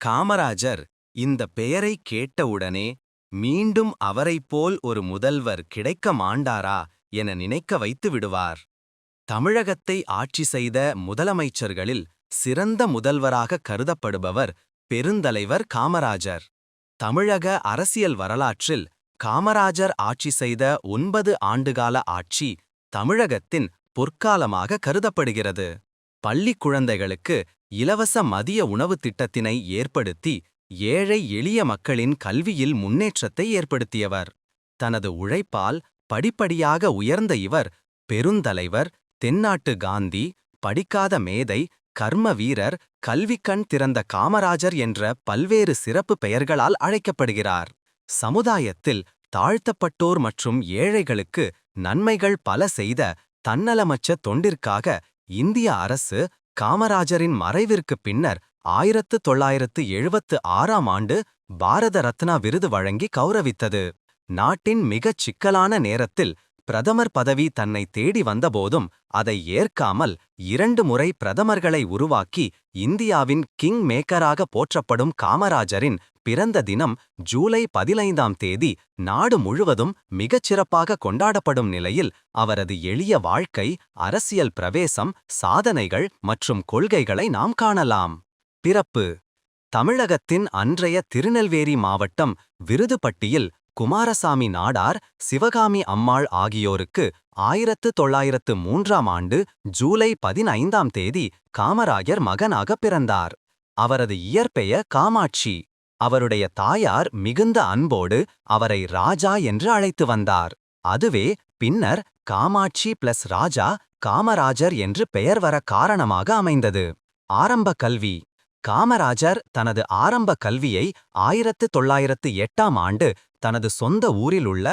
காமராஜர் இந்த பெயரை கேட்டவுடனே மீண்டும் அவரைப் போல் ஒரு முதல்வர் கிடைக்க மாண்டாரா என நினைக்க வைத்து விடுவார். தமிழகத்தை ஆட்சி செய்த முதலமைச்சர்களில் சிறந்த முதல்வராக கருதப்படுபவர் பெருந்தலைவர் காமராஜர். தமிழக அரசியல் வரலாற்றில் காமராஜர் ஆட்சி செய்த ஒன்பது ஆண்டுகால ஆட்சி தமிழகத்தின் பொற்காலமாக கருதப்படுகிறது. பள்ளிக் குழந்தைகளுக்கு இலவச மதிய உணவுத் திட்டத்தினை ஏற்படுத்தி ஏழை எளிய மக்களின் கல்வியில் முன்னேற்றத்தை ஏற்படுத்தியவர். தனது உழைப்பால் படிப்படியாக உயர்ந்த இவர் பெருந்தலைவர் தென்னாட்டு காந்தி படிக்காத மேதை கர்ம வீரர் கல்விக்கண் திறந்த காமராஜர் என்ற பல்வேறு சிறப்பு பெயர்களால் அழைக்கப்படுகிறார். சமுதாயத்தில் தாழ்த்தப்பட்டோர் மற்றும் ஏழைகளுக்கு நன்மைகள் பல செய்த தன்னலமற்ற தொண்டிற்காக இந்திய அரசு காமராஜரின் மறைவிற்குப் பின்னர் ஆயிரத்து தொள்ளாயிரத்து எழுபத்து ஆறாம் ஆண்டு பாரத ரத்னா விருது வழங்கி கௌரவித்தது. நாட்டின் மிகச் சிக்கலான நேரத்தில் பிரதமர் பதவி தன்னை தேடி வந்தபோதும் அதை ஏற்காமல் இரண்டு முறை பிரதமர்களை உருவாக்கி இந்தியாவின் கிங் மேக்கராக போற்றப்படும் காமராஜரின் பிறந்த தினம் ஜூலை பதினைந்தாம் தேதி நாடு முழுவதும் மிகச் சிறப்பாக கொண்டாடப்படும் நிலையில் அவரது எளிய வாழ்க்கை அரசியல் பிரவேசம் சாதனைகள் மற்றும் கொள்கைகளை நாம் காணலாம். பிறப்பு. தமிழகத்தின் அன்றைய திருநெல்வேலி மாவட்டம் விருதுப்பட்டியில் குமாரசாமி நாடார் சிவகாமி அம்மாள் ஆகியோருக்கு ஆயிரத்து தொள்ளாயிரத்து மூன்றாம் ஆண்டு ஜூலை பதினைந்தாம் தேதி காமராஜர் மகனாக பிறந்தார். அவரது இயற்பெயர் காமாட்சி. அவருடைய தாயார் மிகுந்த அன்போடு அவரை ராஜா என்று அழைத்து வந்தார். அதுவே பின்னர் காமாட்சி பிளஸ் ராஜா காமராஜர் என்று பெயர் வர காரணமாக அமைந்தது. ஆரம்ப கல்வி. காமராஜர் தனது ஆரம்ப கல்வியை ஆயிரத்து தொள்ளாயிரத்து எட்டாம் ஆண்டு தனது சொந்த ஊரிலுள்ள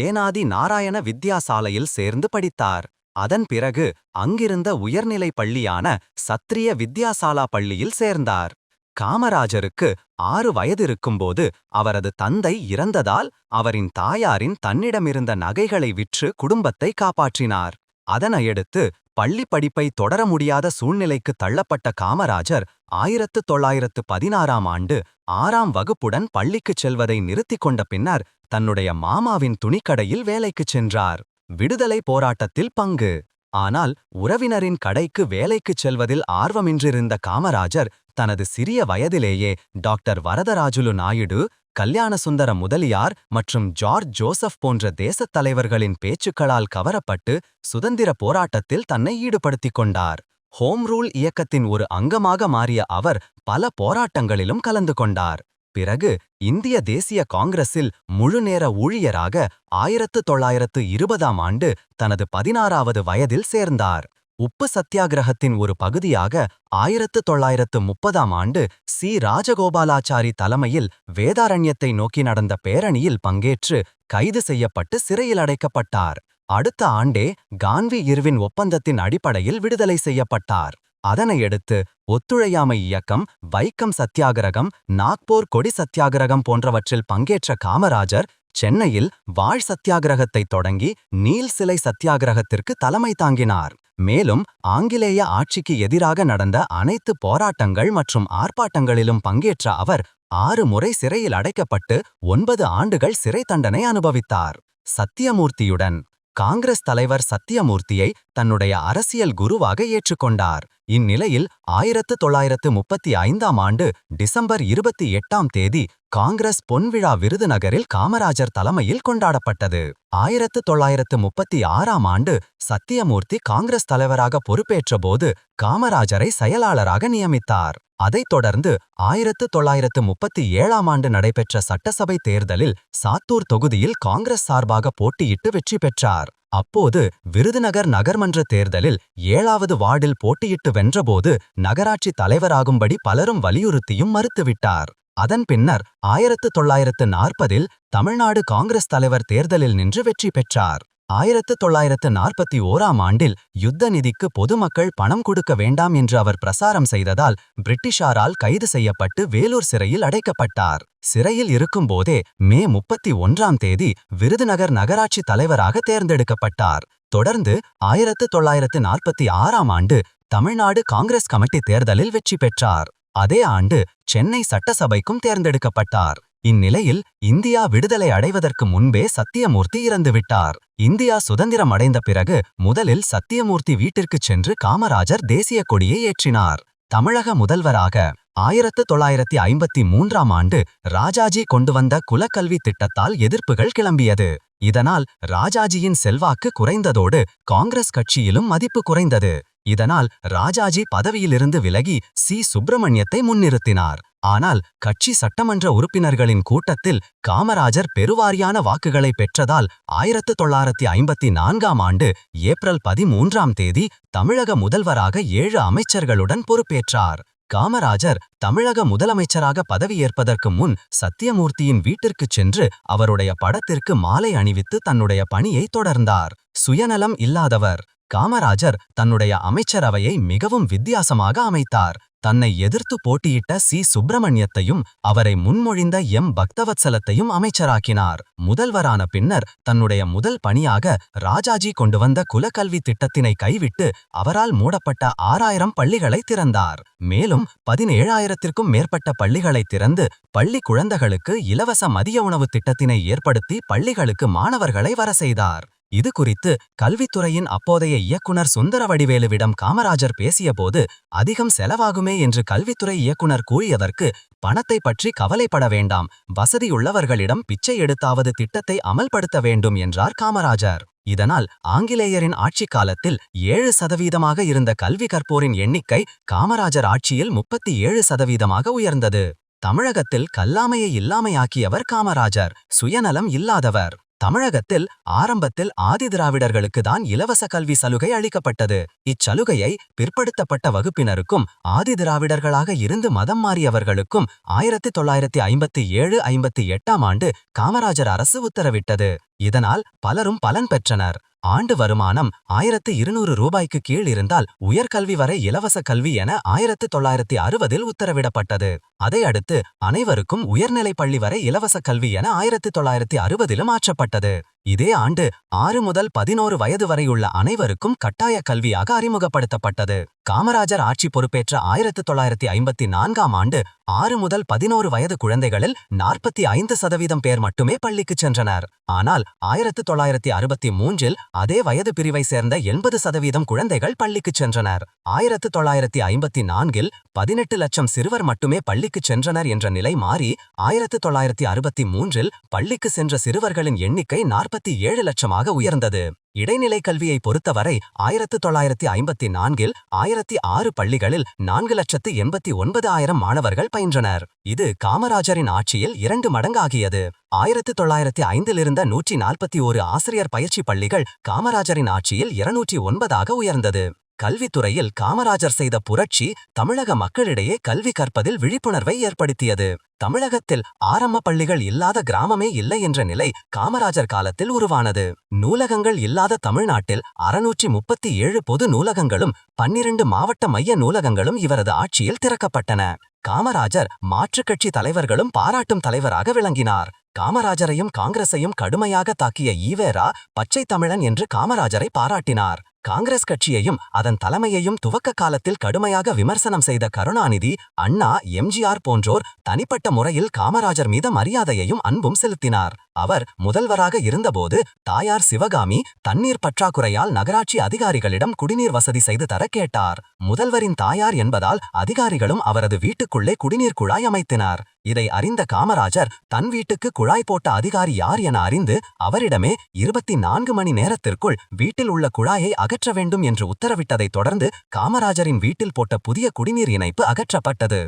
ஏனாதி நாராயண வித்யாசாலையில் சேர்ந்து படித்தார். அதன் பிறகு அங்கிருந்த உயர்நிலை பள்ளியான சத்ரிய வித்யாசாலா பள்ளியில் சேர்ந்தார். காமராஜருக்கு ஆறு வயதிருக்கும்போது அவரது தந்தை இறந்ததால் அவரின் தாயாரின் தன்னிடமிருந்த நகைகளை விற்று குடும்பத்தை காப்பாற்றினார். அதனையடுத்து பள்ளி படிப்பை தொடர முடியாத சூழ்நிலைக்கு தள்ளப்பட்ட காமராஜர் ஆயிரத்து தொள்ளாயிரத்து பதினாறாம் ஆண்டு ஆறாம் வகுப்புடன் பள்ளிக்குச் செல்வதை நிறுத்திக் கொண்ட பின்னர் தன்னுடைய மாமாவின் துணிக்கடையில் வேலைக்குச் சென்றார். விடுதலை போராட்டத்தில் பங்கு. ஆனால் உறவினரின் கடைக்கு வேலைக்குச் செல்வதில் ஆர்வமின்றிருந்த காமராஜர் தனது சிறிய வயதிலேயே டாக்டர் வரதராஜுலு நாயுடு கல்யாணசுந்தர முதலியார் மற்றும் ஜார்ஜ் ஜோசப் போன்ற தேசத் தலைவர்களின் பேச்சுக்களால் கவரப்பட்டு சுதந்திர போராட்டத்தில் தன்னை ஈடுபடுத்திக் கொண்டார். ஹோம் ரூல் இயக்கத்தின் ஒரு அங்கமாக மாறிய அவர் பல போராட்டங்களிலும் கலந்து கொண்டார். பிறகு இந்திய தேசிய காங்கிரஸில் முழுநேர ஊழியராக ஆயிரத்து தொள்ளாயிரத்து இருபதாம் ஆண்டு தனது பதினாறாவது வயதில் சேர்ந்தார். உப்பு சத்தியாகிரகத்தின் ஒரு பகுதியாக ஆயிரத்து தொள்ளாயிரத்து முப்பதாம் ஆண்டு சி. ராஜகோபாலாச்சாரி தலைமையில் வேதாரண்யத்தை நோக்கி நடந்த பேரணியில் பங்கேற்று கைது செய்யப்பட்டு சிறையில் அடைக்கப்பட்டார். அடுத்த ஆண்டே கான்வி இர்வின் ஒப்பந்தத்தின் அடிப்படையில் விடுதலை செய்யப்பட்டார். அதனையடுத்து ஒத்துழையாமை இயக்கம் வைக்கம் சத்தியாகிரகம் நாக்பூர் கொடி சத்தியாகிரகம் போன்றவற்றில் பங்கேற்ற காமராஜர் சென்னையில் வாழ் சத்தியாகிரகத்தை தொடங்கி நீல் சிலை சத்தியாகிரகத்திற்கு தலைமை தாங்கினார். மேலும் ஆங்கிலேய ஆட்சிக்கு எதிராக நடந்த அனைத்து போராட்டங்கள் மற்றும் ஆர்ப்பாட்டங்களிலும் பங்கேற்ற அவர் ஆறு முறை சிறையில் அடைக்கப்பட்டு ஒன்பது ஆண்டுகள் சிறை தண்டனை அனுபவித்தார். சத்தியமூர்த்தியுடன் காங்கிரஸ் தலைவர் சத்தியமூர்த்தியை தன்னுடைய அரசியல் குருவாக ஏற்றுக்கொண்டார். இந்நிலையில் ஆயிரத்து தொள்ளாயிரத்து முப்பத்தி ஐந்தாம் ஆண்டு டிசம்பர் இருபத்தி எட்டாம் தேதி காங்கிரஸ் பொன்விழா விருதுநகரில் காமராஜர் தலைமையில் கொண்டாடப்பட்டது. ஆயிரத்து தொள்ளாயிரத்து முப்பத்தி ஆறாம் ஆண்டு சத்தியமூர்த்தி காங்கிரஸ் தலைவராக பொறுப்பேற்றபோது காமராஜரை செயலாளராக நியமித்தார். அதைத் தொடர்ந்து ஆயிரத்து தொள்ளாயிரத்து முப்பத்தி ஏழாம் ஆண்டு நடைபெற்ற சட்டசபை தேர்தலில் சாத்தூர் தொகுதியில் காங்கிரஸ் சார்பாக போட்டியிட்டு வெற்றி பெற்றார். அப்போது விருதுநகர் நகர்மன்ற தேர்தலில் ஏழாவது வார்டில் போட்டியிட்டு வென்றபோது நகராட்சி தலைவராகும்படி பலரும் வலியுறுத்தியும் மறுத்துவிட்டார். அதன் பின்னர் ஆயிரத்து தொள்ளாயிரத்து நாற்பதில் தமிழ்நாடு காங்கிரஸ் தலைவர் தேர்தலில் நின்று வெற்றி பெற்றார். ஆயிரத்து தொள்ளாயிரத்து நாற்பத்தி ஓராம் ஆண்டில் யுத்த நிதிக்கு பொதுமக்கள் பணம் கொடுக்க வேண்டாம் என்று அவர் பிரசாரம் செய்ததால் பிரிட்டிஷாரால் கைது செய்யப்பட்டு வேலூர் சிறையில் அடைக்கப்பட்டார். சிறையில் இருக்கும்போதே மே முப்பத்தி ஒன்றாம் தேதி விருதுநகர் நகராட்சி தலைவராக தேர்ந்தெடுக்கப்பட்டார். தொடர்ந்து ஆயிரத்து தொள்ளாயிரத்து நாற்பத்தி ஆறாம் ஆண்டு தமிழ்நாடு காங்கிரஸ் கமிட்டி தேர்தலில் வெற்றி பெற்றார். அதே ஆண்டு சென்னை சட்டசபைக்கும் தேர்ந்தெடுக்கப்பட்டார். இந்நிலையில் இந்தியா விடுதலை அடைவதற்கு முன்பே சத்தியமூர்த்தி இறந்துவிட்டார் இந்தியா சுதந்திரம் அடைந்த பிறகு முதலில் சத்தியமூர்த்தி வீட்டிற்குச் சென்று காமராஜர் தேசிய கொடியை ஏற்றினார். தமிழக முதல்வராக ஆயிரத்து தொள்ளாயிரத்தி ஐம்பத்தி மூன்றாம் ஆண்டு ராஜாஜி கொண்டு வந்த குலக்கல்வி திட்டத்தால் எதிர்ப்புகள் கிளம்பியது. இதனால் ராஜாஜியின் செல்வாக்கு குறைந்ததோடு காங்கிரஸ் கட்சியிலும் மதிப்பு குறைந்தது. இதனால் ராஜாஜி பதவியிலிருந்து விலகி சி. சுப்பிரமணியத்தை முன்னிறுத்தினார். ஆனால் கட்சி சட்டமன்ற உறுப்பினர்களின் கூட்டத்தில் காமராஜர் பெருவாரியான வாக்குகளை பெற்றதால் ஆயிரத்து தொள்ளாயிரத்தி ஐம்பத்தி நான்காம் ஆண்டு ஏப்ரல் பதிமூன்றாம் தேதி தமிழக முதல்வராக ஏழு அமைச்சர்களுடன் பொறுப்பேற்றார். காமராஜர் தமிழக முதலமைச்சராக பதவியேற்பதற்கு முன் சத்தியமூர்த்தியின் வீட்டிற்குச் சென்று அவருடைய படத்திற்கு மாலை அணிவித்து தன்னுடைய பணியை தொடர்ந்தார். சுயநலம் இல்லாதவர். காமராஜர் தன்னுடைய அமைச்சரவையை மிகவும் வித்தியாசமாக அமைத்தார். தன்னை எதிர்த்து போட்டியிட்ட சி. சுப்பிரமணியத்தையும் அவரை முன்மொழிந்த எம். பக்தவத்சலத்தையும் அமைச்சராக்கினார். முதல்வரான பின்னர் தன்னுடைய முதல் பணியாக ராஜாஜி கொண்டு வந்த குலக்கல்வி திட்டத்தினை கைவிட்டு அவரால் மூடப்பட்ட ஆறாயிரம் பள்ளிகளை திறந்தார். மேலும் பதினேழாயிரத்திற்கும் மேற்பட்ட பள்ளிகளை திறந்து பள்ளி குழந்தைகளுக்கு இலவச மதிய உணவு திட்டத்தினை ஏற்படுத்தி பள்ளிகளுக்கு மாணவர்களை வர செய்தார். இது குறித்து கல்வித்துறையின் அப்போதைய இயக்குனர் சுந்தரவடிவேலுவிடம் காமராஜர் பேசியபோது அதிகம் செலவாகுமே என்று கல்வித்துறை இயக்குனர் கூறியதற்கு பணத்தை பற்றி கவலைப்பட வேண்டாம். வசதியுள்ளவர்களிடம் பிச்சை எடுத்தாவது திட்டத்தை அமல்படுத்த வேண்டும் என்றார் காமராஜர். இதனால் ஆங்கிலேயரின் ஆட்சிக் காலத்தில் ஏழு சதவீதமாக இருந்த கல்வி கற்போரின் எண்ணிக்கை காமராஜர் ஆட்சியில் முப்பத்தி ஏழு சதவீதமாக உயர்ந்தது. தமிழகத்தில் கல்லாமையை இல்லாமையாக்கியவர் காமராஜர் சுயநலம் இல்லாதவர். தமிழகத்தில் ஆரம்பத்தில் ஆதிதிராவிடர்களுக்கு தான் இலவச கல்வி சலுகை அளிக்கப்பட்டது. இச்சலுகையை பிற்படுத்தப்பட்ட வகுப்பினருக்கும் ஆதிதிராவிடர்களாக இருந்து மதம் மாறியவர்களுக்கும் ஆயிரத்தி தொள்ளாயிரத்தி ஐம்பத்தி ஏழு ஐம்பத்தி எட்டாம் ஆண்டு காமராஜர் அரசு உத்தரவிட்டது இதனால் பலரும் பலன் பெற்றனர் ஆண்டு வருமானம் ஆயிரத்து இருநூறு ரூபாய்க்கு கீழ் இருந்தால் உயர்கல்வி வரை இலவச கல்வி என ஆயிரத்து தொள்ளாயிரத்தி அறுபதில் உத்தரவிடப்பட்டது. அதையடுத்து அனைவருக்கும் உயர்நிலைப் பள்ளி வரை இலவச கல்வி என ஆயிரத்து தொள்ளாயிரத்தி அறுபதிலும் மாற்றப்பட்டது இதே ஆண்டு ஆறு முதல் பதினோரு வயது வரையுள்ள அனைவருக்கும் கட்டாய கல்வியாக அறிமுகப்படுத்தப்பட்டது. காமராஜர் ஆட்சி பொறுப்பேற்ற ஆயிரத்து தொள்ளாயிரத்தி ஐம்பத்தி நான்காம் ஆண்டு ஆறு முதல் பதினோரு வயது குழந்தைகளில் நாற்பத்தி ஐந்து சதவீதம் பேர் மட்டுமே பள்ளிக்கு சென்றனர். ஆனால் ஆயிரத்து தொள்ளாயிரத்தி அறுபத்தி மூன்றில் அதே வயது பிரிவை சேர்ந்த எண்பது சதவீதம் குழந்தைகள் பள்ளிக்கு சென்றனர். ஆயிரத்து தொள்ளாயிரத்தி ஐம்பத்தி நான்கில் பதினெட்டு லட்சம் சிறுவர் மட்டுமே பள்ளிக்கு சென்றனர் என்ற நிலை மாறி ஆயிரத்து தொள்ளாயிரத்தி அறுபத்தி மூன்றில் பள்ளிக்கு சென்ற சிறுவர்களின் எண்ணிக்கை நாற்பத்தி ஏழு லட்சமாக உயர்ந்தது. இடைநிலை கல்வியை பொறுத்தவரை ஆயிரத்து தொள்ளாயிரத்தி ஐம்பத்தி நான்கில் ஆயிரத்தி ஆறு பள்ளிகளில் நான்கு லட்சத்து எண்பத்தி ஒன்பது ஆயிரம் மாணவர்கள் பயின்றனர். இது காமராஜரின் ஆட்சியில் இரண்டு மடங்காகியது. ஆயிரத்து தொள்ளாயிரத்தி ஐந்தில் இருந்த நூற்றி நாற்பத்தி ஓரு ஆசிரியர் பயிற்சி பள்ளிகள் காமராஜரின் ஆட்சியில் இருநூற்றி ஒன்பதாக உயர்ந்தது. கல்வித்துறையில் காமராஜர் செய்த புரட்சி தமிழக மக்களிடையே கல்வி கற்பதில் விழிப்புணர்வை ஏற்படுத்தியது. தமிழகத்தில் ஆரம்ப பள்ளிகள் இல்லாத கிராமமே இல்லை என்ற நிலை காமராஜர் காலத்தில் உருவானது. நூலகங்கள் இல்லாத தமிழ்நாட்டில் அறுநூற்றி முப்பத்தி ஏழு பொது நூலகங்களும் பன்னிரண்டு மாவட்ட மைய நூலகங்களும் இவரது ஆட்சியில் திறக்கப்பட்டன. காமராஜர் மாற்றுக் கட்சி தலைவர்களும் பாராட்டும் தலைவராக விளங்கினார். காமராஜரையும் காங்கிரஸையும் கடுமையாக தாக்கிய ஈவேரா பச்சை தமிழன் என்று காமராஜரை பாராட்டினார். காங்கிரஸ் கட்சியையும் அதன் தலைமையையும் துவக்க காலத்தில் கடுமையாக விமர்சனம் செய்த கருணாநிதி அண்ணா எம்ஜிஆர் போன்றோர் தனிப்பட்ட முறையில் காமராஜர் மீது மரியாதையையும் அன்பும் செலுத்தினார். அவர் முதல்வராக இருந்தபோது தாயார் சிவகாமி தண்ணீர் பற்றாக்குறையால் நகராட்சி அதிகாரிகளிடம் குடிநீர் வசதி செய்து தர கேட்டார். முதல்வரின் தாயார் என்பதால் அதிகாரிகளும் அவரது வீட்டுக்குள்ளே குடிநீர் குழாய் அமைத்தினார். இதை அறிந்த காமராஜர் தன் வீட்டுக்கு குழாய் போட்ட அதிகாரி யார் என அறிந்து அவரிடமே இருபத்தி நான்கு மணி நேரத்திற்குள் வீட்டில் உள்ள குழாயை அகற்ற வேண்டும் என்று உத்தரவிட்டதைத் தொடர்ந்து காமராஜரின் வீட்டில் போட்ட புதிய குடிநீர் இணைப்பு அகற்றப்பட்டது.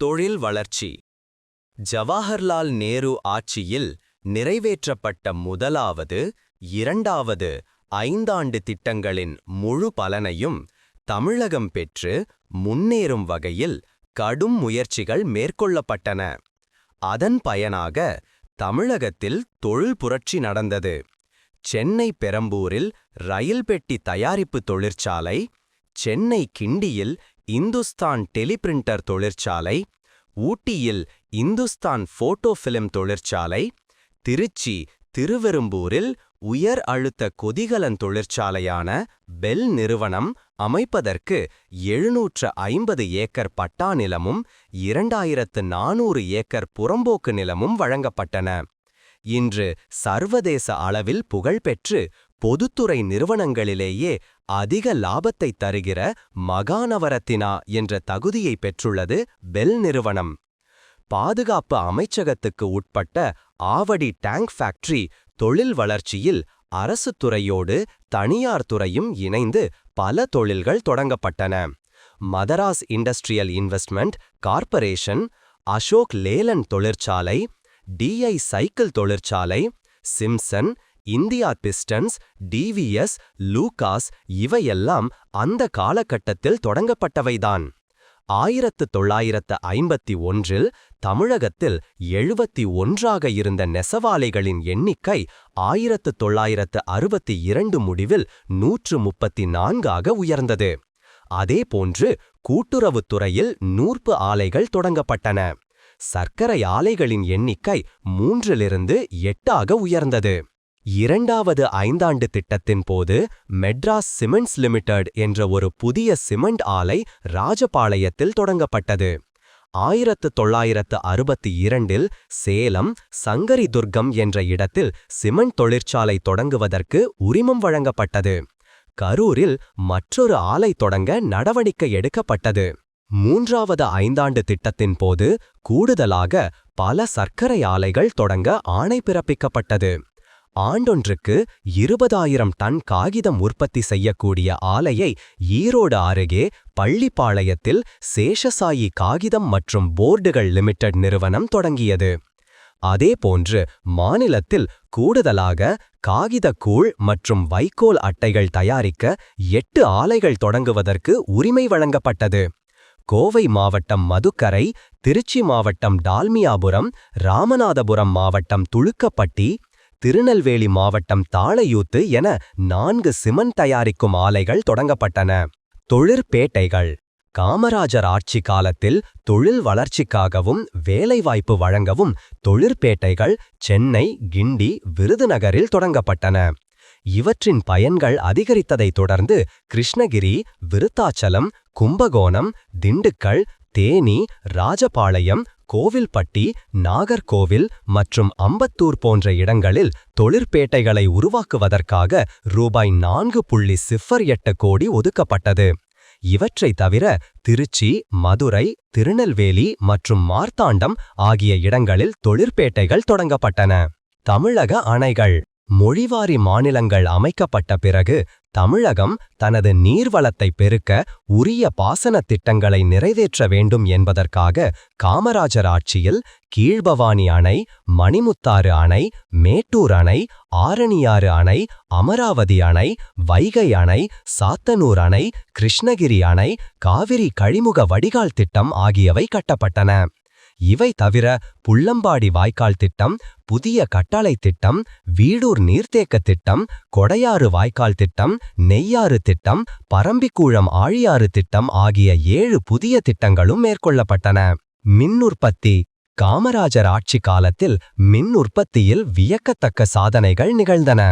தொழில் வளர்ச்சி. ஜவஹர்லால் நேரு ஆட்சியில் நிறைவேற்றப்பட்ட முதலாவது இரண்டாவது ஐந்தாண்டு திட்டங்களின் முழு பலனையும் தமிழகம் பெற்று முன்னேறும் வகையில் கடும் முயற்சிகள் மேற்கொள்ளப்பட்டன. அதன் பயனாக தமிழகத்தில் தொழில் புரட்சி நடந்தது. சென்னை பெரம்பூரில் ரயில் பெட்டி தயாரிப்பு தொழிற்சாலை சென்னை கிண்டியில் இந்துஸ்தான் டெலிபிரிண்டர் தொழிற்சாலை ஊட்டியில் இந்துஸ்தான் போட்டோ ஃபிலிம் தொழிற்சாலை திருச்சி திருவெரும்பூரில் உயர் அழுத்த கொதிகலன் தொழிற்சாலையான பெல் நிறுவனம் அமைப்பதற்கு எழுநூற்று ஐம்பது ஏக்கர் பட்டா நிலமும் இரண்டாயிரத்து நானூறு ஏக்கர் புறம்போக்கு நிலமும் வழங்கப்பட்டன. இன்று சர்வதேச அளவில் புகழ்பெற்று பொதுத்துறை நிறுவனங்களிலேயே அதிக லாபத்தை தருகிற மகாநவரத்தினா என்ற தகுதியை பெற்றுள்ளது பெல் நிறுவனம். பாதுகாப்பு அமைச்சகத்துக்கு உட்பட்ட ஆவடி டேங்க் ஃபேக்டரி தொழில் வளர்ச்சியில் அரசு துறையோடு தனியார் துறையும் இணைந்து பல தொழில்கள் தொடங்கப்பட்டன. Madras industrial investment corporation Ashok Leyland தொழிற்சாலை டிஐ சைக்கிள் தொழிற்சாலை Simpson India pistons TVS Lucas இவையெல்லாம் அந்த காலகட்டத்தில் தொடங்கப்பட்டவைதான். ஆயிரத்து தொள்ளாயிரத்து ஐம்பத்தி ஒன்றில் தமிழகத்தில் எழுபத்தி ஒன்றாக இருந்த நெசவாலைகளின் எண்ணிக்கை ஆயிரத்து தொள்ளாயிரத்து அறுபத்தி இரண்டு முடிவில் நூற்று முப்பத்தி நான்காக உயர்ந்தது. அதேபோன்று கூட்டுறவுத்துறையில் நூற்பு ஆலைகள் தொடங்கப்பட்டன. சர்க்கரை ஆலைகளின் எண்ணிக்கை மூன்றிலிருந்து எட்டாக உயர்ந்தது. இரண்டாவது ஐந்தாண்டு திட்டத்தின் போது மெட்ராஸ் சிமெண்ட்ஸ் லிமிடெட் என்ற ஒரு புதிய சிமெண்ட் ஆலை ராஜபாளையத்தில் தொடங்கப்பட்டது. ஆயிரத்து தொள்ளாயிரத்து அறுபத்தி இரண்டில் சேலம் சங்கரி துர்க்கம் என்ற இடத்தில் சிமெண்ட் தொழிற்சாலை தொடங்குவதற்கு உரிமம் வழங்கப்பட்டது. கரூரில் மற்றொரு ஆலை தொடங்க நடவடிக்கை எடுக்கப்பட்டது. மூன்றாவது ஐந்தாண்டு திட்டத்தின் போது கூடுதலாக பல சர்க்கரை ஆலைகள் தொடங்க ஆணை பிறப்பிக்கப்பட்டது. ஆண்டொன்றுக்கு இருபதாயிரம் டன் காகிதம் உற்பத்தி செய்யக்கூடிய ஆலையை ஈரோடு அருகே பள்ளிப்பாளையத்தில் சேஷசாயி காகிதம் மற்றும் போர்டுகள் லிமிடெட் நிறுவனம் தொடங்கியது. அதேபோன்று மாநிலத்தில் கூடுதலாக காகிதக்கூழ் மற்றும் வைக்கோல் அட்டைகள் தயாரிக்க எட்டு ஆலைகள் தொடங்குவதற்கு உரிமை வழங்கப்பட்டது. கோவை மாவட்டம் மதுக்கரை திருச்சி மாவட்டம் டால்மியாபுரம் ராமநாதபுரம் மாவட்டம் துளுக்கப்பட்டி திருநெல்வேலி மாவட்டம் தாளையூத்து என நான்கு சிமெண்ட் தயாரிக்கும் ஆலைகள் தொடங்கப்பட்டன. தொழிற்பேட்டைகள் காமராஜர் ஆட்சி காலத்தில் தொழில் வளர்ச்சிக்காகவும் வேலைவாய்ப்பு வழங்கவும் தொழிற்பேட்டைகள் சென்னை கிண்டி விருதுநகரில் தொடங்கப்பட்டன. இவற்றின் பயன்கள் அதிகரித்ததைத் தொடர்ந்து கிருஷ்ணகிரி விருத்தாச்சலம் கும்பகோணம் திண்டுக்கல் தேனி ராஜபாளையம் கோவில்பட்டி நாகர்கோவில் மற்றும் அம்பத்தூர் போன்ற இடங்களில் தொழிற்பேட்டைகளை உருவாக்குவதற்காக ரூபாய் நான்கு புள்ளி சிஃபர் எட்டு கோடி ஒதுக்கப்பட்டது. இவற்றை தவிர திருச்சி மதுரை திருநெல்வேலி மற்றும் மார்த்தாண்டம் ஆகிய இடங்களில் தொழிற்பேட்டைகள் தொடங்கப்பட்டன. தமிழக அணைகள். மொழிவாரி மாநிலங்கள் அமைக்கப்பட்ட பிறகு தமிழகம் தனது நீர்வளத்தை பெருக்க உரிய பாசனத் திட்டங்களை நிறைவேற்ற வேண்டும் என்பதற்காக காமராஜர் ஆட்சியில் கீழ்பவானி அணை மணிமுத்தாறு அணை மேட்டூர் அணை ஆரணியாறு அணை அமராவதி அணை வைகை அணை சாத்தனூர் அணை கிருஷ்ணகிரி அணை காவிரி கழிமுக வடிகால் திட்டம் ஆகியவை கட்டப்பட்டன. இவை தவிர புள்ளம்பாடி வாய்க்கால் திட்டம் புதிய கட்டளை திட்டம் வீடூர் நீர்த்தேக்க திட்டம் கொடையாறு வாய்க்கால் திட்டம் நெய்யாறு திட்டம் பரம்பிக்கூழம் ஆழியாறு திட்டம் ஆகிய ஏழு புதிய திட்டங்களும் மேற்கொள்ளப்பட்டன. மின் உற்பத்தி. காமராஜர் ஆட்சி காலத்தில் மின் உற்பத்தியில் வியக்கத்தக்க சாதனைகள் நிகழ்ந்தன.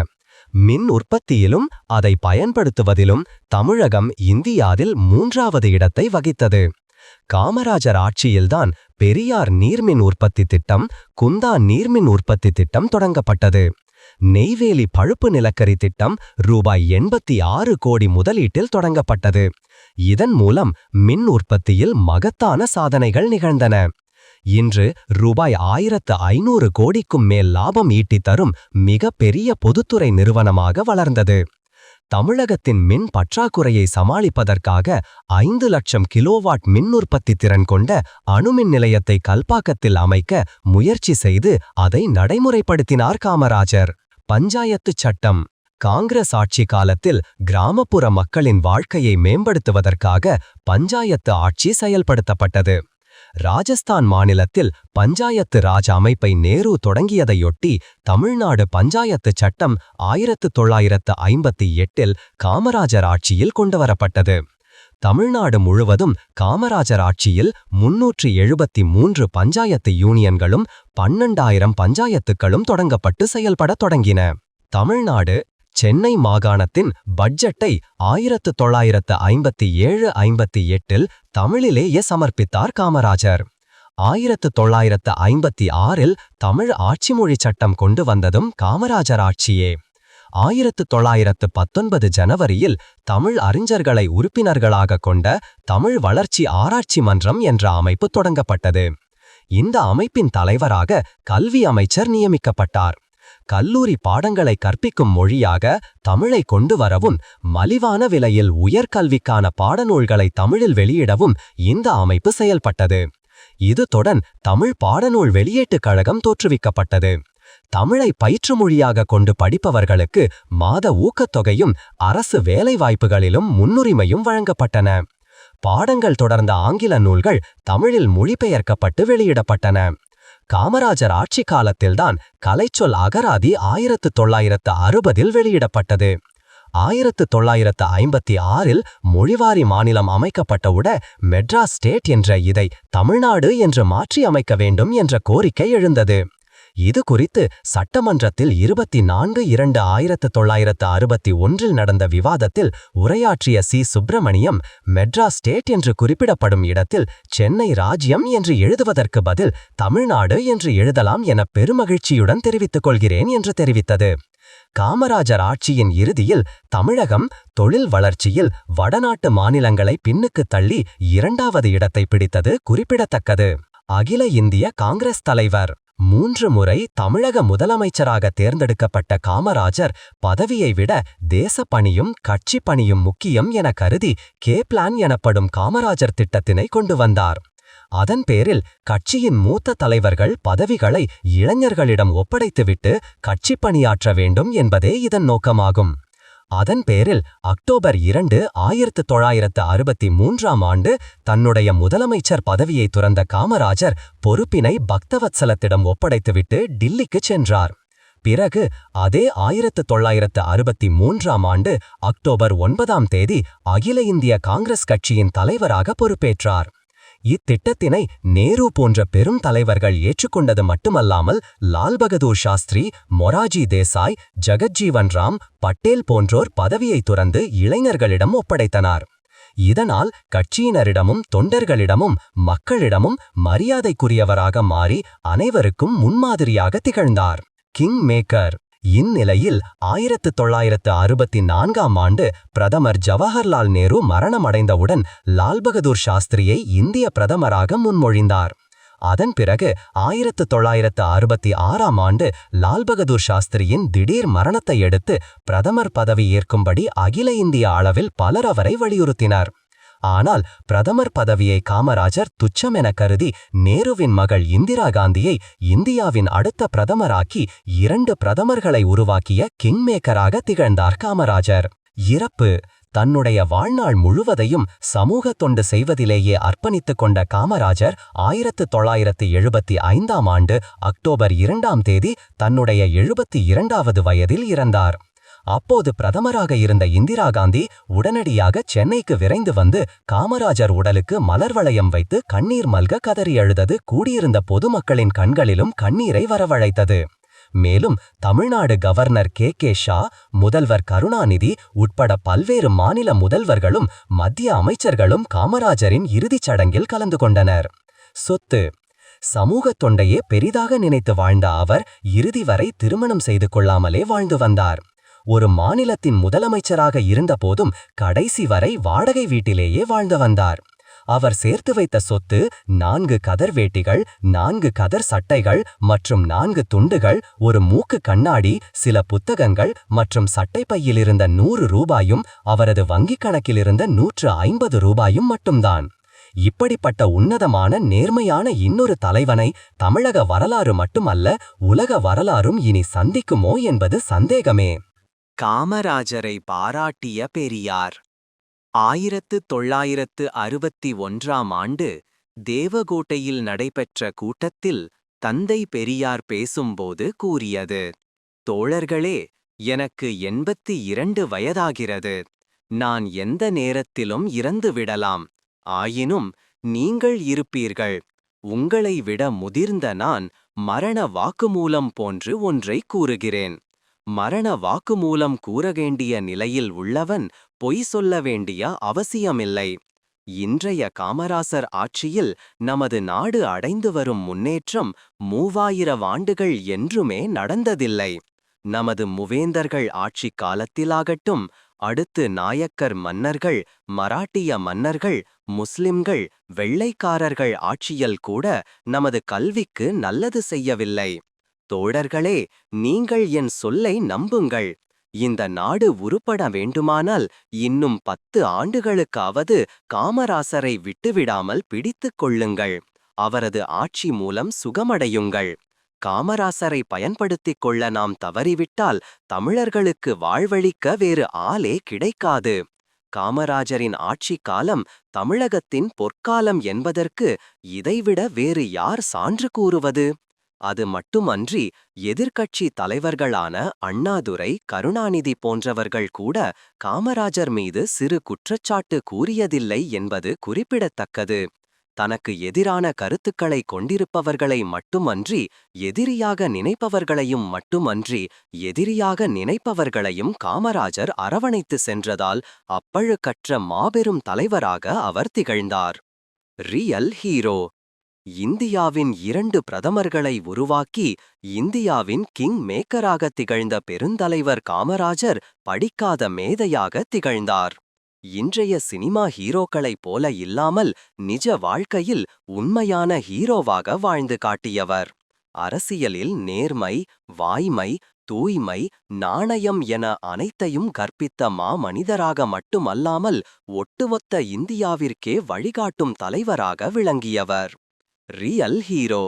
மின் உற்பத்தியிலும் அதை பயன்படுத்துவதிலும் தமிழகம் இந்தியாவில் மூன்றாவது இடத்தை வகித்தது. காமராஜர் ஆட்சியில்தான் பெரியார் நீர்மின் உற்பத்தி திட்டம் குந்தா நீர்மின் உற்பத்தி திட்டம் தொடங்கப்பட்டது. நெய்வேலி பழுப்பு நிலக்கரி திட்டம் ரூபாய் எண்பத்தி ஆறு கோடி முதலீட்டில் தொடங்கப்பட்டது. இதன் மூலம் மின் உற்பத்தியில் மகத்தான சாதனைகள் நிகழ்ந்தன. இன்று ரூபாய் ஆயிரத்து ஐநூறு கோடிக்கும் மேல் லாபம் ஈட்டித் தரும் பொதுத்துறை நிறுவனமாக வளர்ந்தது. தமிழகத்தின் மின் பற்றாக்குறையை சமாளிப்பதற்காக ஐந்து லட்சம் கிலோவாட் மின் உற்பத்தி திறன் கொண்ட அணுமின் நிலையத்தை கல்பாக்கத்தில் அமைக்க முயற்சி செய்து அதை நடைமுறைப்படுத்தினார் காமராஜர். பஞ்சாயத்துச் சட்டம். காங்கிரஸ் ஆட்சி காலத்தில் கிராமப்புற மக்களின் வாழ்க்கையை மேம்படுத்துவதற்காக பஞ்சாயத்து ஆட்சி செயல்படுத்தப்பட்டது. ராஜஸ்தான் மாநிலத்தில் பஞ்சாயத்து ராஜ் அமைப்பை நேரு தொடங்கியதையொட்டி தமிழ்நாடு பஞ்சாயத்து சட்டம் ஆயிரத்து தொள்ளாயிரத்து ஐம்பத்தி எட்டில் காமராஜர் ஆட்சியில் கொண்டுவரப்பட்டது. தமிழ்நாடு முழுவதும் காமராஜர் ஆட்சியில் முன்னூற்றி எழுபத்தி மூன்று பஞ்சாயத்து யூனியன்களும் பன்னெண்டாயிரம் பஞ்சாயத்துக்களும் தொடங்கப்பட்டு செயல்படத் தொடங்கின. தமிழ்நாடு சென்னை மாகாணத்தின் பட்ஜெட்டை ஆயிரத்து தொள்ளாயிரத்து ஐம்பத்தி ஏழு ஐம்பத்தி எட்டில் தமிழிலேயே சமர்ப்பித்தார் காமராஜர். ஆயிரத்து தொள்ளாயிரத்து ஐம்பத்தி ஆறில் தமிழ் ஆட்சிமொழி சட்டம் கொண்டு வந்ததும் காமராஜர் ஆட்சியே. ஆயிரத்து தொள்ளாயிரத்து பத்தொன்பது ஜனவரியில் தமிழ் அறிஞர்களை உறுப்பினர்களாக கொண்ட தமிழ் வளர்ச்சி ஆராய்ச்சி மன்றம் என்ற அமைப்பு தொடங்கப்பட்டது. இந்த அமைப்பின் தலைவராக கல்வி அமைச்சர் நியமிக்கப்பட்டார். கல்லூரி பாடங்களை கற்பிக்கும் மொழியாக தமிழை கொண்டு வரவும் மலிவான விலையில் உயர்கல்விக்கான பாடநூல்களை தமிழில் வெளியிடவும் இந்த அமைப்பு செயல்பட்டது. இதுதுடன் தமிழ் பாடநூல் வெளியீட்டுக் கழகம் தோற்றுவிக்கப்பட்டது. தமிழை பயிற்று மொழியாக கொண்டு படிப்பவர்களுக்கு மாத ஊக்கத்தொகையும் அரசு வேலைவாய்ப்புகளிலும் முன்னுரிமையும் வழங்கப்பட்டன. பாடங்கள் தொடர்ந்த ஆங்கில நூல்கள் தமிழில் மொழிபெயர்க்கப்பட்டு வெளியிடப்பட்டன. காமராஜர் ஆட்சி காலத்தில்தான் கலைச்சொல் அகராதி ஆயிரத்து தொள்ளாயிரத்து அறுபதில் வெளியிடப்பட்டது. ஆயிரத்து தொள்ளாயிரத்து ஐம்பத்தி ஆறில் மொழிவாரி மாநிலம் அமைக்கப்பட்டவுட மெட்ராஸ் ஸ்டேட் என்ற இதை தமிழ்நாடு என்று மாற்றி அமைக்க வேண்டும் என்ற கோரிக்கை எழுந்தது. இது குறித்து சட்டமன்றத்தில் இருபத்தி நான்கு இரண்டு ஆயிரத்து தொள்ளாயிரத்து அறுபத்தி ஒன்றில் நடந்த விவாதத்தில் உரையாற்றிய சி. சுப்பிரமணியம் மெட்ராஸ் ஸ்டேட் என்று குறிப்பிடப்படும் இடத்தில் சென்னை ராஜ்யம் என்று எழுதுவதற்கு பதில் தமிழ்நாடு என்று எழுதலாம் என பெருமகிழ்ச்சியுடன் தெரிவித்துக் கொள்கிறேன் என்று தெரிவித்தது. காமராஜர் ஆட்சியின் இறுதியில் தமிழகம் தொழில் வளர்ச்சியில் வடநாட்டு மாநிலங்களை பின்னுக்கு தள்ளி இரண்டாவது இடத்தை பிடித்தது குறிப்பிடத்தக்கது. அகில இந்திய காங்கிரஸ் தலைவர் மூன்று முறை தமிழக முதலமைச்சராக தேர்ந்தெடுக்கப்பட்ட காமராஜர் பதவியை விட தேசப் பணியும் கட்சி பணியும் முக்கியம் என கருதி கே பிளான் எனப்படும் காமராஜர் திட்டத்தினை கொண்டு வந்தார். அதன் பேரில் கட்சியின் மூத்த தலைவர்கள் பதவிகளை இளைஞர்களிடம் ஒப்படைத்துவிட்டு கட்சி பணியாற்ற வேண்டும் என்பதே இதன் நோக்கமாகும். அதன் பேரில் அக்டோபர் இரண்டு ஆயிரத்து தொள்ளாயிரத்து அறுபத்தி மூன்றாம் ஆண்டு தன்னுடைய முதலமைச்சர் பதவியை துறந்த காமராஜர் பொறுப்பினை பக்தவத்சலத்திடம் ஒப்படைத்துவிட்டு டில்லிக்குச் சென்றார். பிறகு அதே ஆயிரத்து தொள்ளாயிரத்து அறுபத்தி மூன்றாம் ஆண்டு அக்டோபர் ஒன்பதாம் தேதி அகில இந்திய காங்கிரஸ் கட்சியின் தலைவராக பொறுப்பேற்றார். இத்திட்டத்தினை நேரு போன்ற பெரும் தலைவர்கள் ஏற்றுக்கொண்டது மட்டுமல்லாமல் லால் பகதூர் சாஸ்திரி மொராஜி தேசாய் ஜகஜீவன் ராம் பட்டேல் போன்றோர் பதவியை துறந்து இளைஞர்களிடம் ஒப்படைத்தனர். இதனால் கட்சியினரிடமும் தொண்டர்களிடமும் மக்களிடமும் மரியாதைக்குரியவராக மாறி அனைவருக்கும் முன்மாதிரியாக திகழ்ந்தார். கிங் மேக்கர் இந்நிலையில் ஆயிரத்து தொள்ளாயிரத்து அறுபத்தி நான்காம் ஆண்டு பிரதமர் ஜவஹர்லால் நேரு மரணமடைந்தவுடன் லால் பகதூர் சாஸ்திரியை இந்திய பிரதமராக முன்மொழிந்தார். அதன் பிறகு ஆயிரத்து தொள்ளாயிரத்து அறுபத்தி ஆறாம் ஆண்டு லால் பகதூர் சாஸ்திரியின் திடீர் மரணத்தை அடுத்து பிரதமர் பதவி ஏற்கும்படி அகில இந்திய அளவில் பலர் அவரை வலியுறுத்தினர். ஆனால் பிரதமர் பதவியை காமராஜர் துச்சம் என கருதி நேருவின் மகள் இந்திரா காந்தியை இந்தியாவின் அடுத்த பிரதமராக்கி இரண்டு பிரதமர்களை உருவாக்கிய கிங்மேக்கராக திகழ்ந்தார் காமராஜர். இறப்பு தன்னுடைய வாழ்நாள் முழுவதையும் சமூக தொண்டு செய்வதிலேயே அர்ப்பணித்துக் கொண்ட காமராஜர் ஆயிரத்து தொள்ளாயிரத்து எழுபத்தி ஐந்தாம் ஆண்டு அக்டோபர் இரண்டாம் தேதி தன்னுடைய எழுபத்தி இரண்டாவது வயதில் இறந்தார். அப்போது பிரதமராக இருந்த இந்திரா காந்தி உடனடியாக சென்னைக்கு விரைந்து வந்து காமராஜர் உடலுக்கு மலர் வளையம் வைத்து கண்ணீர் மல்க கதறி அழுதது கூடியிருந்த பொதுமக்களின் கண்களிலும் கண்ணீரை வரவழைத்தது. மேலும் Tamil Nadu governor K. K. Shah முதல்வர் கருணாநிதி உட்பட பல்வேறு மாநில முதல்வர்களும் மத்திய அமைச்சர்களும் காமராஜரின் இறுதிச் சடங்கில் கலந்து கொண்டனர். சொத்து. சமூகத் தொண்டையே பெரிதாக நினைத்து வாழ்ந்த அவர் இறுதி வரை திருமணம் செய்து கொள்ளாமலே வாழ்ந்து வந்தார். ஒரு மாநிலத்தின் முதலமைச்சராக இருந்தபோதும் கடைசி வரை வாடகை வீட்டிலேயே வாழ்ந்து வந்தார். அவர் சேர்த்து வைத்த சொத்து நான்கு கதர் வேட்டிகள் நான்கு கதர் சட்டைகள் மற்றும் நான்கு துண்டுகள் ஒரு மூக்கு கண்ணாடி சில புத்தகங்கள் மற்றும் சட்டை பையிலிருந்த நூறு ரூபாயும் அவரது வங்கிக் கணக்கிலிருந்த நூற்று ஐம்பது ரூபாயும் மட்டும்தான். இப்படிப்பட்ட உன்னதமான நேர்மையான இன்னொரு தலைவனை தமிழக வரலாறு மட்டுமல்ல உலக வரலாறும் இனி சந்திக்குமோ என்பது சந்தேகமே. காமராஜரை பாராட்டிய பெரியார். ஆயிரத்து தொள்ளாயிரத்து அறுபத்தி ஒன்றாம் ஆண்டு தேவகோட்டையில் நடைபெற்ற கூட்டத்தில் தந்தை பெரியார் பேசும்போது கூறியது தோழர்களே எனக்கு எண்பத்தி இரண்டு வயதாகிறது. நான் எந்த நேரத்திலும் இறந்து விடலாம். ஆயினும் நீங்கள் இருப்பீர்கள். உங்களை விட முதிர்ந்த நான் மரண வாக்குமூலம் போன்று ஒன்றை கூறுகிறேன். மரண வாக்குமூலம் கூற வேண்டிய நிலையில் உள்ளவன் பொய் சொல்ல வேண்டிய அவசியமில்லை. இன்றைய காமராசர் ஆட்சியில் நமது நாடு அடைந்து வரும் முன்னேற்றம் மூவாயிரம் ஆண்டுகள் என்றுமே நடந்ததில்லை. நமது முவேந்தர்கள் ஆட்சிக் காலத்திலாகட்டும் அடுத்து நாயக்கர் மன்னர்கள் மராட்டிய மன்னர்கள் முஸ்லிம்கள் வெள்ளைக்காரர்கள் ஆட்சியில் கூட நமது கல்விக்கு நல்லது செய்யவில்லை. தோழர்களே நீங்கள் என் சொல்லை நம்புங்கள். இந்த நாடு உருப்பட வேண்டுமானால் இன்னும் பத்து ஆண்டுகளுக்காவது காமராசரை விட்டுவிடாமல் பிடித்துக் கொள்ளுங்கள். அவரது ஆட்சி மூலம் சுகமடையுங்கள். காமராசரை பயன்படுத்திக் கொள்ள நாம் தவறிவிட்டால் தமிழர்களுக்கு வாழ்வழிக்க வேறு ஆளே கிடைக்காது. காமராஜரின் ஆட்சி காலம் தமிழகத்தின் பொற்காலம் என்பதற்கு இதைவிட வேறு யார் சான்று கூறுவது? அது மட்டுமன்றி எதிர்க்கட்சி தலைவர்களான அண்ணாதுரை கருணாநிதி போன்றவர்கள் கூட காமராஜர் மீது சிறு குற்றச்சாட்டு கூறியதில்லை என்பது குறிப்பிடத்தக்கது. தனக்கு எதிரான கருத்துக்களை கொண்டிருப்பவர்களை மட்டுமன்றி எதிரியாக நினைப்பவர்களையும் மட்டுமன்றி எதிரியாக நினைப்பவர்களையும் காமராஜர் அரவணைத்து சென்றதால் அப்பழுக்கற்ற மாபெரும் தலைவராக அவர் திகழ்ந்தார். ரியல் ஹீரோ இந்தியாவின் இரண்டு பிரதமர்களை உருவாக்கி இந்தியாவின் கிங் மேக்கராக திகழ்ந்த பெருந்தலைவர் காமராஜர் படிக்காத மேதையாக திகழ்ந்தார். இன்றைய சினிமா ஹீரோக்களைப் போல இல்லாமல் நிஜ வாழ்க்கையில் உண்மையான ஹீரோவாக வாழ்ந்து காட்டியவர். அரசியலில் நேர்மை வாய்மை தூய்மை நாணயம் என அனைத்தையும் கற்பித்த மாமனிதராக மட்டுமல்லாமல் ஒட்டுமொத்த இந்தியாவிற்கே வழிகாட்டும் தலைவராக விளங்கியவர். Real hero.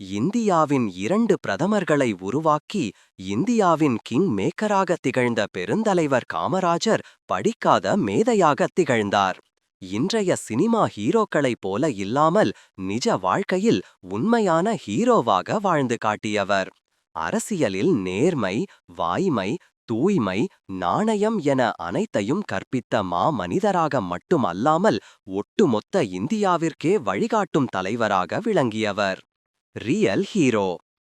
இந்தியாவின் இரண்டு பிரதமர்களை உருவாக்கி இந்தியாவின் கிங் மேக்கராக திகழ்ந்த பெருந்தலைவர் காமராஜர் படிக்காத மேதையாக திகழ்ந்தார். இன்றைய சினிமா ஹீரோக்களைப் போல இல்லாமல் நிஜ வாழ்க்கையில் உண்மையான ஹீரோவாக வாழ்ந்து காட்டியவர். அரசியலில் நேர்மை வாய்மை தூய்மை நாணயம் என அனைத்தையும் கற்பித்த மா மனிதராக மட்டுமல்லாமல் ஒட்டுமொத்த இந்தியாவிற்கே வழிகாட்டும் தலைவராக விளங்கியவர். Real hero.